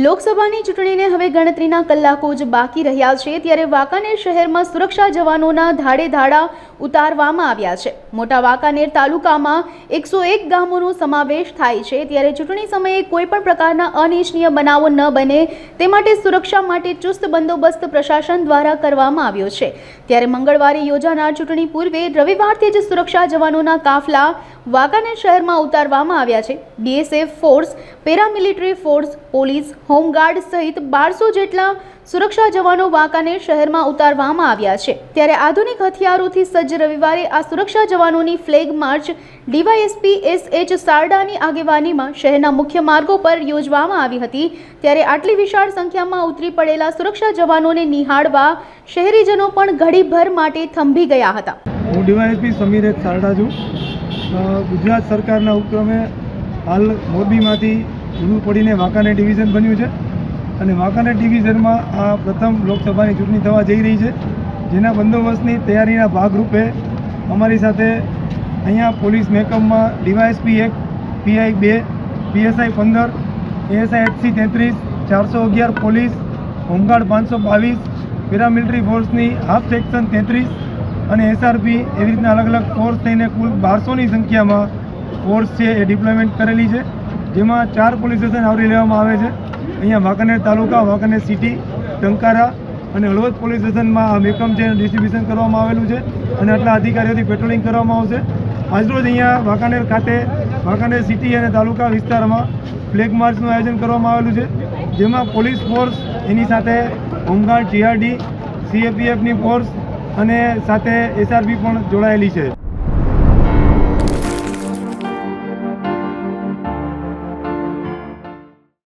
લોકસભાની ચૂંટણીને હવે ગણતરીના કલાકો જ બાકી રહ્યા છે, ત્યારે વાંકાનેર શહેરમાં સુરક્ષા જવાનોના ધાડે ધાડા ઉતારવામાં આવ્યા છે. મોટા વાંકાનેર તાલુકામાં એકસો એક ગામોનો સમાવેશ થાય છે, ત્યારે ચૂંટણી સમયે કોઈપણ પ્રકારના અનિચ્છનીય બનાવો ન બને, તે માટે સુરક્ષા માટે ચુસ્ત બંદોબસ્ત પ્રશાસન દ્વારા કરવામાં આવ્યો છે. ત્યારે મંગળવારે યોજાનાર ચૂંટણી પૂર્વે રવિવારથી જ સુરક્ષા જવાનોના કાફલા વાંકાનેર શહેરમાં ઉતારવામાં આવ્યા છે. BSF force, paramilitary force, police home guard સહિત બારસો જેટલા સુરક્ષા જવાનો વાંકાને શહેરમાં ઉતારવામાં આવ્યા છે. ત્યારે આધુનિક હથિયારોથી સજ્જ રવિવારે આ સુરક્ષા જવાનોની flag march DYSP S H સારડાની આગેવાનીમાં શહેરના મુખ્ય માર્ગો પર યોજવામાં આવી હતી. ત્યારે આટલી વિશાળ સંખ્યામાં ઉતરી પડેલા સુરક્ષા જવાનોને નિહાળવા શહેરીજનો પણ ઘડીભર માટે થંભી ગયા હતા. હું ડીવાયએસપી સમીર સારડા છું. ગુજરાત સરકારના ઉપક્રમે હાલ મોરબીમાંથી જુદું પડીને વાંકાનેર ડિવિઝન બન્યું છે. અને વાંકાનેર ડિવિઝનમાં આ પ્રથમ લોકસભાની ચૂંટણી થવા જઈ રહી છે. જેના બંદોબસ્તની તૈયારીના ભાગરૂપે અમારી સાથે અહીંયા પોલીસ મહેકમમાં ડીવાયએસપી એક, પીઆઈ બે, પીએસઆઈ પંદર, એએસઆઈ એકસી તેત્રીસ, ચારસો અગિયાર પોલીસ, હોમગાર્ડ પાંચસો બાવીસ, પેરામિલિટરી ફોર્સની હાફ સેક્શન તેત્રીસ અને એસઆરપી એવી રીતના અલગ અલગ ફોર્સ થઈને કુલ બારસોની સંખ્યામાં ફોર્સ છે એ ડિપ્લોયમેન્ટ કરેલી છે. જેમાં ચાર પોલીસ સ્ટેશન આવરી લેવામાં આવે છે. અહીંયા વાંકાનેર તાલુકા વાંકાનેર સિટી ટંકારા અને હળવદ પોલીસ સ્ટેશનમાં આ મેકમ છે ડિસ્ટ્રીબ્યુશન કરવામાં આવેલું છે અને આટલા અધિકારીઓથી પેટ્રોલિંગ કરવામાં આવશે. આજરોજ અહીંયા વાંકાનેર ખાતે વાંકાનેર સિટી અને તાલુકા વિસ્તારમાં ફ્લેગ માર્ચનું આયોજન કરવામાં આવેલું છે. જેમાં પોલીસ ફોર્સ એની સાથે હોમગાર્ડ જીઆરડી સીએપીએફની ફોર્સ અને સાથે એસઆરપી પણ જોડાયેલી છે.